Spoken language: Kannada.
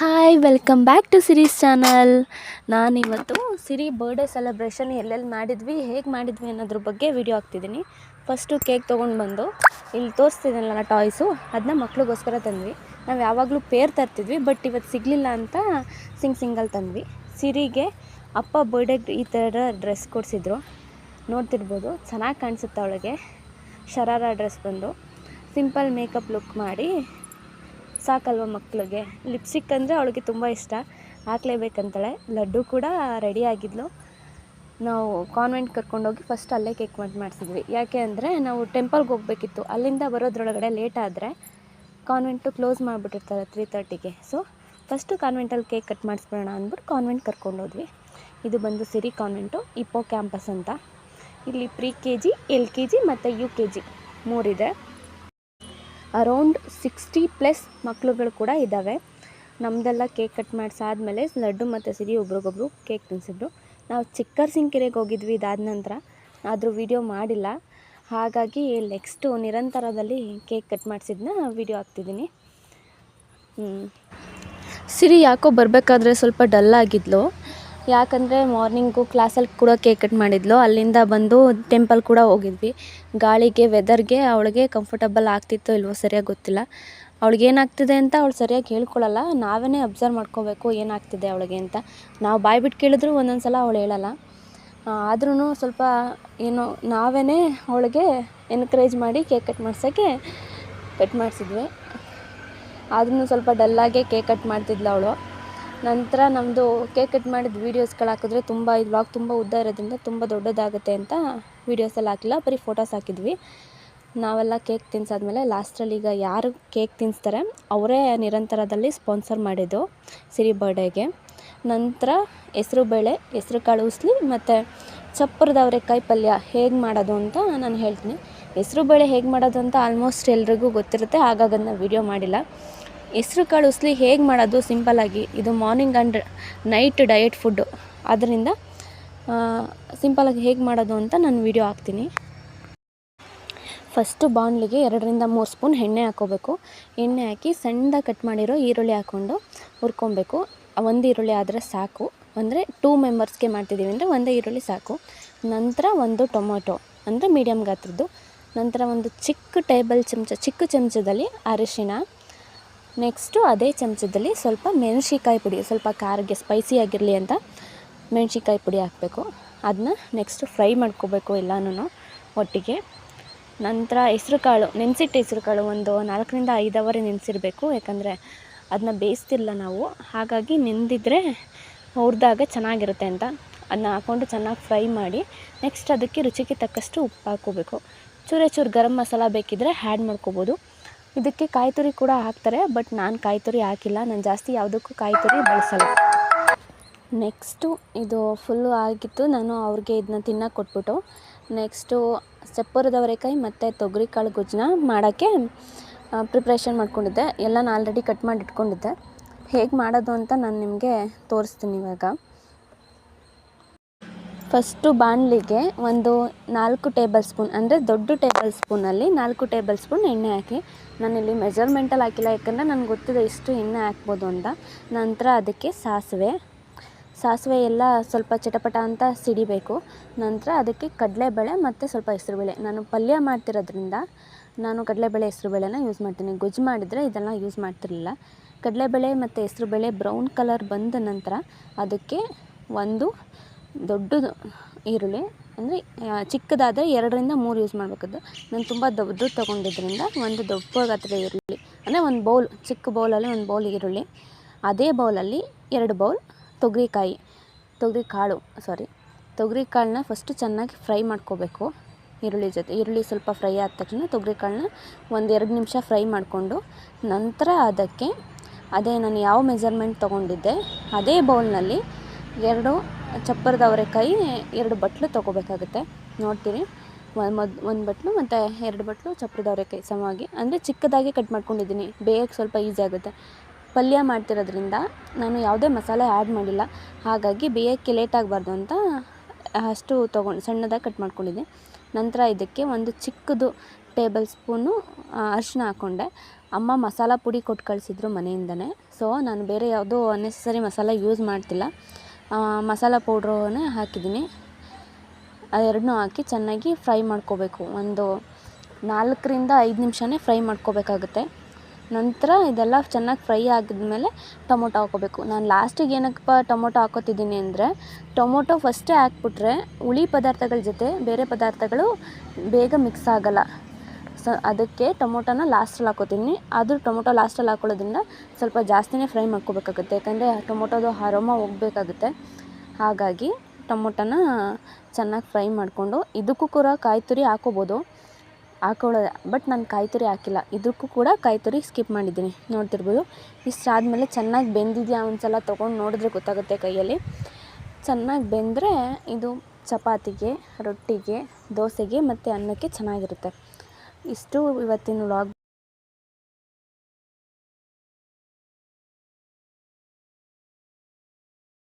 Hi welcome back to Siri's channel ನಾನಿವತ್ತು ಸಿರಿ ಬರ್ಡೇ ಸೆಲೆಬ್ರೇಷನ್ ಎಲ್ಲೆಲ್ಲಿ ಮಾಡಿದ್ವಿ, ಹೇಗೆ ಮಾಡಿದ್ವಿ ಅನ್ನೋದ್ರ ಬಗ್ಗೆ ವಿಡಿಯೋ ಹಾಕ್ತಿದ್ದೀನಿ. ಫಸ್ಟು ಕೇಕ್ ತೊಗೊಂಡು ಬಂದು, ಇಲ್ಲಿ ತೋರಿಸ್ತಿದ್ದೀನಲ್ಲ ಟಾಯ್ಸು ಅದನ್ನ ಮಕ್ಳಿಗೋಸ್ಕರ ತಂದ್ವಿ. ನಾವು ಯಾವಾಗಲೂ ಪೇರ್ ತರ್ತಿದ್ವಿ ಬಟ್ ಇವತ್ತು ಸಿಗಲಿಲ್ಲ ಅಂತ ಸಿಂಗ್ ಸಿಂಗಲ್ ತಂದ್ವಿ. ಸಿರಿಗೆ ಅಪ್ಪ ಬರ್ಡೇಗೆ ಈ ಥರ ಡ್ರೆಸ್ ಕೊಡಿಸಿದ್ರು. ನೋಡ್ತಿರ್ಬೋದು, ಚೆನ್ನಾಗಿ ಕಾಣಿಸುತ್ತೆ ಅವಳಿಗೆ. ಶರಾರ ಡ್ರೆಸ್ ಬಂದು. ಸಿಂಪಲ್ ಮೇಕಪ್ ಲುಕ್ ಮಾಡಿ ಸಾಕಲ್ವ ಮಕ್ಕಳಿಗೆ ಲಿಪ್ಸ್ಟಿಕ್ ಅಂದರೆ ಅವಳಿಗೆ ತುಂಬ ಇಷ್ಟ. ಹಾಕ್ಲೇಬೇಕಂತಾಳೆ. ಲಡ್ಡು ಕೂಡ ರೆಡಿ ಆಗಿದ್ಲು. ನಾವು ಕಾನ್ವೆಂಟ್ ಕರ್ಕೊಂಡೋಗಿ ಫಸ್ಟ್ ಅಲ್ಲೇ ಕೇಕ್ ಕಟ್ ಮಾಡಿಸಿದ್ವಿ. ಯಾಕೆ ಅಂದರೆ ನಾವು ಟೆಂಪಲ್ಗೆ ಹೋಗಬೇಕಿತ್ತು. ಅಲ್ಲಿಂದ ಬರೋದ್ರೊಳಗಡೆ ಲೇಟ್ ಆದರೆ ಕಾನ್ವೆಂಟು ಕ್ಲೋಸ್ ಮಾಡಿಬಿಟ್ಟಿರ್ತಾರೆ ತ್ರೀ ತರ್ಟಿಗೆ ಸೊ ಫಸ್ಟು ಕಾನ್ವೆಂಟಲ್ಲಿ ಕೇಕ್ ಕಟ್ ಮಾಡಿಸ್ಬಿಡೋಣ ಅಂದ್ಬಿಟ್ಟು ಕಾನ್ವೆಂಟ್ ಕರ್ಕೊಂಡೋದ್ವಿ. ಇದು ಬಂದು ಸಿರಿ ಕಾನ್ವೆಂಟು ಇಪ್ಪೋ ಕ್ಯಾಂಪಸ್ ಅಂತ. ಇಲ್ಲಿ pre K G L K G ಮತ್ತು ಯು ಕೆ ಜಿ ಮೂರಿದೆ. ಅರೌಂಡ್ ಸಿಕ್ಸ್ಟಿ ಪ್ಲಸ್ ಮಕ್ಳುಗಳು ಕೂಡ ಇದ್ದಾವೆ. ನಮ್ಮದೆಲ್ಲ ಕೇಕ್ ಕಟ್ ಮಾಡಿಸಾದ್ಮೇಲೆ ಲಡ್ಡು ಮತ್ತು ಸಿರಿ ಒಬ್ರಿಗೊಬ್ರು ಕೇಕ್ ತಿನ್ನಿಸಿದ್ರು ನಾವು ಚಿಕ್ಕರ್ಸಿಂಕೆರೆಗೆ ಹೋಗಿದ್ವಿ ಇದಾದ ನಂತರ. ಆದರೂ ವಿಡಿಯೋ ಮಾಡಿಲ್ಲ. ಹಾಗಾಗಿ ನೆಕ್ಸ್ಟು ನಿರಂತರದಲ್ಲಿ ಕೇಕ್ ಕಟ್ ಮಾಡಿಸಿದ್ನ ವಿಡಿಯೋ ಹಾಕ್ತಿದ್ದೀನಿ. ಸಿರಿ ಯಾಕೋ ಬರಬೇಕಾದ್ರೆ ಸ್ವಲ್ಪ ಡಲ್ ಆಗಿದ್ಲು ಯಾಕಂದರೆ ಮಾರ್ನಿಂಗು ಕ್ಲಾಸಲ್ಲಿ ಕೂಡ ಕೇಕ್ ಕಟ್ ಮಾಡಿದ್ಲು. ಅಲ್ಲಿಂದ ಬಂದು ಟೆಂಪಲ್ ಕೂಡ ಹೋಗಿದ್ವಿ. ಗಾಳಿಗೆ, ವೆದರ್ಗೆ ಅವಳಿಗೆ ಕಂಫರ್ಟಬಲ್ ಆಗ್ತಿತ್ತೋ ಇಲ್ವೋ ಸರಿಯಾಗಿ ಗೊತ್ತಿಲ್ಲ. ಅವಳಿಗೆ ಏನಾಗ್ತಿದೆ ಅಂತ ಅವಳು ಸರಿಯಾಗಿ ಹೇಳ್ಕೊಳ್ಳಲ್ಲ ನಾವೇ ಅಬ್ಸರ್ವ್ ಮಾಡ್ಕೋಬೇಕು, ಏನಾಗ್ತಿದೆ ಅವಳಿಗೆ ಅಂತ. ನಾವು ಬಾಯಿ ಬಿಟ್ಟು ಕೇಳಿದ್ರು ಒಂದೊಂದು ಸಲ ಅವಳು ಹೇಳಲ್ಲ. ಆದ್ರೂ ಸ್ವಲ್ಪ ಏನೋ ನಾವೇ ಅವಳಿಗೆ ಎನ್ಕರೇಜ್ ಮಾಡಿ ಕೇಕ್ ಕಟ್ ಮಾಡ್ಸೋಕ್ಕೆ ಕಟ್ ಮಾಡಿಸಿದ್ವಿ. ಆದ್ರೂ ಸ್ವಲ್ಪ ಡಲ್ಲಾಗೆ ಕೇಕ್ ಕಟ್ ಮಾಡ್ತಿದ್ಲು ಅವಳು. ನಂತರ ನಮ್ಮದು ಕೇಕ್ ಕಟ್ ಮಾಡಿದ ವೀಡಿಯೋಸ್ಗಳು ಹಾಕಿದ್ರೆ ತುಂಬ ಈ ವ್ಲಾಗ್ ತುಂಬ ಉದ್ದ ಇರೋದ್ರಿಂದ ತುಂಬ ದೊಡ್ಡದಾಗುತ್ತೆ ಅಂತ ವೀಡಿಯೋಸಲ್ಲಿ ಹಾಕಿಲ್ಲ, ಬರೀ ಫೋಟೋಸ್ ಹಾಕಿದ್ವಿ. ನಾವೆಲ್ಲ ಕೇಕ್ ತಿನ್ಸಾದ್ಮೇಲೆ ಲಾಸ್ಟಲ್ಲಿ ಈಗ ಯಾರು ಕೇಕ್ ತಿನ್ನಿಸ್ತಾರೆ ಅವರೇ ನಿರಂತರದಲ್ಲಿ ಸ್ಪಾನ್ಸರ್ ಮಾಡಿದ್ದು ಸಿರಿ ಬರ್ಡೇಗೆ ನಂತರ ಹೆಸರು ಬೇಳೆ, ಹೆಸರು ಕಾಳು ಉಸ್ಲಿ ಮತ್ತು ಚಪ್ಪರದ ಅವರೆಕಾಯಿ ಪಲ್ಯ ಹೇಗೆ ಮಾಡೋದು ಅಂತ ನಾನು ಹೇಳ್ತೀನಿ. ಹೆಸರು ಬೇಳೆ ಹೇಗೆ ಮಾಡೋದು ಅಂತ ಆಲ್ಮೋಸ್ಟ್ ಎಲ್ರಿಗೂ ಗೊತ್ತಿರುತ್ತೆ, ಹಾಗಾಗಿ ಅದನ್ನ ವೀಡಿಯೋ ಮಾಡಿಲ್ಲ. ಹೆಸ್ರು ಕಾಳು ಉಸ್ಲಿ ಹೇಗೆ ಮಾಡೋದು ಸಿಂಪಲ್ಲಾಗಿ ಇದು morning and night diet food. ಆದ್ದರಿಂದ ಸಿಂಪಲಾಗಿ ಹೇಗೆ ಮಾಡೋದು ಅಂತ ನಾನು ವೀಡಿಯೋ ಹಾಕ್ತೀನಿ. ಫಸ್ಟು ಬಾಣಲಿಗೆ ಎರಡರಿಂದ ಮೂರು ಸ್ಪೂನ್ ಎಣ್ಣೆ ಹಾಕ್ಕೋಬೇಕು ಎಣ್ಣೆ ಹಾಕಿ ಸಣ್ಣದಾಗಿ ಕಟ್ ಮಾಡಿರೋ ಈರುಳ್ಳಿ ಹಾಕ್ಕೊಂಡು ಹುರ್ಕೊಬೇಕು. ಒಂದು ಈರುಳ್ಳಿ ಆದರೆ ಸಾಕು. ಅಂದರೆ ಟೂ ಮೆಂಬರ್ಸ್ಗೆ ಮಾಡ್ತಿದ್ದೀವಿ ಅಂದರೆ ಒಂದೇ ಈರುಳ್ಳಿ ಸಾಕು. ನಂತರ ಒಂದು ಟೊಮೊಟೊ ಅಂದರೆ ಮೀಡಿಯಮ್ ಗಾತ್ರದ್ದು. ನಂತರ ಒಂದು ಚಿಕ್ಕ ಟೇಬಲ್ ಚಮಚ, ಚಿಕ್ಕ ಚಮಚದಲ್ಲಿ ಅರಿಶಿಣ. ನೆಕ್ಸ್ಟು ಅದೇ ಚಮಚದಲ್ಲಿ ಸ್ವಲ್ಪ ಮೆಣಸಿಕಾಯಿ ಪುಡಿ, ಸ್ವಲ್ಪ ಖಾರಕ್ಕೆ ಸ್ಪೈಸಿ ಆಗಿರಲಿ ಅಂತ ಮೆಣಸಿಕಾಯಿ ಪುಡಿ ಹಾಕಬೇಕು. ಅದನ್ನ ನೆಕ್ಸ್ಟು ಫ್ರೈ ಮಾಡ್ಕೋಬೇಕು ಎಲ್ಲನೂ ಒಟ್ಟಿಗೆ. ನಂತರ ಹೆಸ್ರು ಕಾಳು ನೆನೆಸಿಟ್ಟು ಹೆಸ್ರು ಕಾಳು ಒಂದು ನಾಲ್ಕರಿಂದ ಐದು ಅವರ್ ನೆನೆಸಿರ್ಬೇಕು, ಯಾಕಂದರೆ ಅದನ್ನ ಬೇಯಿಸ್ತಿಲ್ಲ ನಾವು. ಹಾಗಾಗಿ ನೆಂದಿದ್ರೆ ಹುರಿದಾಗ ಚೆನ್ನಾಗಿರುತ್ತೆ ಅಂತ ಅದನ್ನ ಹಾಕ್ಕೊಂಡು ಚೆನ್ನಾಗಿ ಫ್ರೈ ಮಾಡಿ ನೆಕ್ಸ್ಟ್ ಅದಕ್ಕೆ ರುಚಿಗೆ ತಕ್ಕಷ್ಟು ಉಪ್ಪು ಹಾಕೋಬೇಕು ಚೂರೇ ಚೂರು ಗರಂ ಮಸಾಲ ಬೇಕಿದ್ದರೆ ಆ್ಯಡ್ ಮಾಡ್ಕೋಬೋದು. ಇದಕ್ಕೆ ಕಾಯಿ ತುರಿ ಕೂಡ ಹಾಕ್ತಾರೆ ಬಟ್ ನಾನು ಕಾಯಿ ತುರಿ ಹಾಕಿಲ್ಲ. ನಾನು ಜಾಸ್ತಿ ಯಾವುದಕ್ಕೂ ಕಾಯಿ ತುರಿ ಬಳಸಲ್ಲ. ನೆಕ್ಸ್ಟು ಇದು ಫುಲ್ಲು ಆಗಿತ್ತು. ನಾನು ಅವ್ರಿಗೆ ಇದನ್ನ ತಿನ್ನೋಕೆ ಕೊಟ್ಬಿಟ್ಟು. ನೆಕ್ಸ್ಟು ಚಪ್ಪರದವರೆಕಾಯಿ ಮತ್ತು ತೊಗರಿ ಕಾಳು ಗೊಜ್ಜನ್ನ ಮಾಡೋಕ್ಕೆ ಪ್ರಿಪ್ರೇಷನ್ ಮಾಡ್ಕೊಂಡಿದ್ದೆ. ಎಲ್ಲ ನಾನು ಆಲ್ರೆಡಿ ಕಟ್ ಮಾಡಿ ಇಟ್ಕೊಂಡಿದ್ದೆ. ಹೇಗೆ ಮಾಡೋದು ಅಂತ ನಾನು ನಿಮಗೆ ತೋರಿಸ್ತೀನಿ ಇವಾಗ. ಫಸ್ಟು ಬಾಣಲಿಗೆ ಒಂದು ನಾಲ್ಕು ಟೇಬಲ್ ಸ್ಪೂನ್, ಅಂದರೆ ದೊಡ್ಡ ಟೇಬಲ್ ಸ್ಪೂನಲ್ಲಿ ನಾಲ್ಕು ಟೇಬಲ್ ಸ್ಪೂನ್ ಎಣ್ಣೆ ಹಾಕಿ. ನಾನಿಲ್ಲಿ ಮೆಜರ್ಮೆಂಟಲ್ಲಿ ಹಾಕಿಲ್ಲ, ಯಾಕಂದರೆ ನನಗೆ ಗೊತ್ತಿದೆ ಇಷ್ಟು ಎಣ್ಣೆ ಹಾಕ್ಬೋದು ಅಂತ. ನಂತರ ಅದಕ್ಕೆ ಸಾಸಿವೆ. ಸಾಸಿವೆ ಎಲ್ಲ ಸ್ವಲ್ಪ ಚಟಪಟ ಅಂತ ಸಿಡಿಬೇಕು. ನಂತರ ಅದಕ್ಕೆ ಕಡಲೆಬೇಳೆ ಮತ್ತು ಸ್ವಲ್ಪ ಹೆಸ್ರುಬೇಳೆ. ನಾನು ಪಲ್ಯ ಮಾಡ್ತಿರೋದ್ರಿಂದ ನಾನು ಕಡಲೆಬೇಳೆ ಹೆಸ್ರುಬೇಳೆನ ಯೂಸ್ ಮಾಡ್ತೀನಿ. ಗೊಜ್ಜು ಮಾಡಿದರೆ ಇದೆಲ್ಲ ಯೂಸ್ ಮಾಡ್ತಿರಲಿಲ್ಲ. ಕಡಲೆಬೇಳೆ ಮತ್ತು ಹೆಸ್ರುಬೇಳೆ ಬ್ರೌನ್ ಕಲರ್ ಬಂದ ನಂತರ ಅದಕ್ಕೆ ಒಂದು ದೊಡ್ಡದು ಈರುಳ್ಳಿ, ಅಂದರೆ ಚಿಕ್ಕದಾದರೆ ಎರಡರಿಂದ ಮೂರು ಯೂಸ್ ಮಾಡಬೇಕದು. ನಾನು ತುಂಬ ದೊಡ್ಡದು ತೊಗೊಂಡಿದ್ದರಿಂದ ಒಂದು ದೊಡ್ಡ ಗಾತ್ರದ ಈರುಳ್ಳಿ. ಅಂದರೆ ಒಂದು ಬೌಲ್ ಚಿಕ್ಕ ಬೌಲಲ್ಲಿ ಒಂದು ಬೌಲ್ ಈರುಳ್ಳಿ. ಅದೇ ಬೌಲಲ್ಲಿ ಎರಡು ಬೌಲ್ ತೊಗರಿಕಾಯಿ ತೊಗರಿ ಕಾಳು ಸಾರಿ ತೊಗರಿ ಕಾಳನ್ನ ಫಸ್ಟು ಚೆನ್ನಾಗಿ ಫ್ರೈ ಮಾಡ್ಕೋಬೇಕು. ಈರುಳ್ಳಿ ಜೊತೆ, ಈರುಳ್ಳಿ ಸ್ವಲ್ಪ ಫ್ರೈ ಆದ ತಕ್ಷಣ ತೊಗರಿ ಕಾಳನ್ನ ಒಂದು ಎರಡು ನಿಮಿಷ ಫ್ರೈ ಮಾಡಿಕೊಂಡು ನಂತರ ಅದಕ್ಕೆ, ಅದೇ ನಾನು ಯಾವ ಮೆಜರ್ಮೆಂಟ್ ತೊಗೊಂಡಿದ್ದೆ, ಅದೇ ಬೌಲ್ನಲ್ಲಿ ಎರಡು ಚಪ್ಪರದ ಅವರೆಕಾಯಿ ಎರಡು ಬಟ್ಲು ತೊಗೋಬೇಕಾಗುತ್ತೆ. ನೋಡ್ತೀರಿ ಒಂದು ಬಟ್ಲು ಮತ್ತು ಎರಡು ಬಟ್ಲು ಚಪ್ಪರದ ಅವರೆಕಾಯಿ ಸಮವಾಗಿ. ಅಂದರೆ ಚಿಕ್ಕದಾಗಿ ಕಟ್ ಮಾಡ್ಕೊಂಡಿದ್ದೀನಿ. ಬೇಯಕ್ಕೆ ಸ್ವಲ್ಪ ಈಸಿ ಆಗುತ್ತೆ. ಪಲ್ಯ ಮಾಡ್ತಿರೋದ್ರಿಂದ ನಾನು ಯಾವುದೇ ಮಸಾಲೆ ಆ್ಯಡ್ ಮಾಡಿಲ್ಲ. ಹಾಗಾಗಿ ಬೇಯಕ್ಕೆ ಲೇಟ್ ಆಗಬಾರ್ದು ಅಂತ ಅಷ್ಟು ತೊಗೊಂಡು, ಸಣ್ಣದಾಗಿ ಕಟ್ ಮಾಡ್ಕೊಂಡಿದ್ದೆ ನಂತರ ಇದಕ್ಕೆ ಒಂದು ಚಿಕ್ಕದು ಟೇಬಲ್ ಸ್ಪೂನು ಅರಿಶಿನ ಹಾಕ್ಕೊಂಡೆ ಅಮ್ಮ ಮಸಾಲ ಪುಡಿ ಕೊಟ್ಟು ಕಳಿಸಿದ್ರು ಮನೆಯಿಂದನೇ. ಸೊ ನಾನು ಬೇರೆ ಯಾವುದೋ ಅನ್ನೆಸರಿ ಮಸಾಲ ಯೂಸ್ ಮಾಡ್ತಿಲ್ಲ. ಮಸಾಲ ಪೌಡ್ರನ್ನು ಹಾಕಿದ್ದೀನಿ. ಅದೆರಡನ್ನೂ ಹಾಕಿ ಚೆನ್ನಾಗಿ ಫ್ರೈ ಮಾಡ್ಕೋಬೇಕು. ಒಂದು ನಾಲ್ಕರಿಂದ ಐದು ನಿಮಿಷನೇ ಫ್ರೈ ಮಾಡ್ಕೋಬೇಕಾಗುತ್ತೆ. ನಂತರ ಇದೆಲ್ಲ ಚೆನ್ನಾಗಿ ಫ್ರೈ ಆಗಿದ್ಮೇಲೆ ಟೊಮೊಟೊ ಹಾಕ್ಕೋಬೇಕು ನಾನು ಲಾಸ್ಟಿಗೆ ಏನಕ್ಕಪ್ಪ ಟೊಮೊಟೊ ಹಾಕೋತಿದ್ದೀನಿ ಅಂದರೆ, ಟೊಮೊಟೊ ಫಸ್ಟೇ ಹಾಕ್ಬಿಟ್ರೆ ಹುಳಿ ಪದಾರ್ಥಗಳ ಜೊತೆ ಬೇರೆ ಪದಾರ್ಥಗಳು ಬೇಗ ಮಿಕ್ಸ್ ಆಗೋಲ್ಲ. ಸೊ, ಅದಕ್ಕೆ ಟೊಮೊಟೊನ ಲಾಸ್ಟಲ್ಲಿ ಹಾಕೋತೀನಿ. ಆದರೂ ಟೊಮೊಟೊ ಲಾಸ್ಟಲ್ಲಿ ಹಾಕೊಳ್ಳೋದ್ರಿಂದ ಸ್ವಲ್ಪ ಜಾಸ್ತಿನೇ ಫ್ರೈ ಮಾಡ್ಕೋಬೇಕಾಗುತ್ತೆ. ಯಾಕಂದರೆ ಟೊಮೊಟೊದು ಅರೋಮ ಹೋಗಬೇಕಾಗುತ್ತೆ. ಹಾಗಾಗಿ ಟೊಮೊಟೊನ ಚೆನ್ನಾಗಿ ಫ್ರೈ ಮಾಡಿಕೊಂಡು ಇದಕ್ಕೂ ಕೂಡ ಕಾಯಿ ತುರಿ ಹಾಕೋಬೋದು. ಹಾಕೊಳ್ಳೋ ಬಟ್ ನಾನು ಕಾಯಿ ತುರಿ ಹಾಕಿಲ್ಲ. ಇದಕ್ಕೂ ಕೂಡ ಕಾಯಿ ತುರಿ ಸ್ಕಿಪ್ ಮಾಡಿದ್ದೀನಿ. ನೋಡ್ತಿರ್ಬೋದು? ಇಷ್ಟಾದಮೇಲೆ ಚೆನ್ನಾಗಿ ಬೆಂದಿದೆಯಾ ಒಂದ್ಸಲ ತೊಗೊಂಡು ನೋಡಿದ್ರೆ ಗೊತ್ತಾಗುತ್ತೆ ಕೈಯಲ್ಲಿ. ಚೆನ್ನಾಗಿ ಬೆಂದರೆ ಇದು ಚಪಾತಿಗೆ, ರೊಟ್ಟಿಗೆ, ದೋಸೆಗೆ ಮತ್ತು ಅನ್ನಕ್ಕೆ ಚೆನ್ನಾಗಿರುತ್ತೆ. ಇಷ್ಟು ಇವತ್ತಿನ ವ್ಲಾಗ್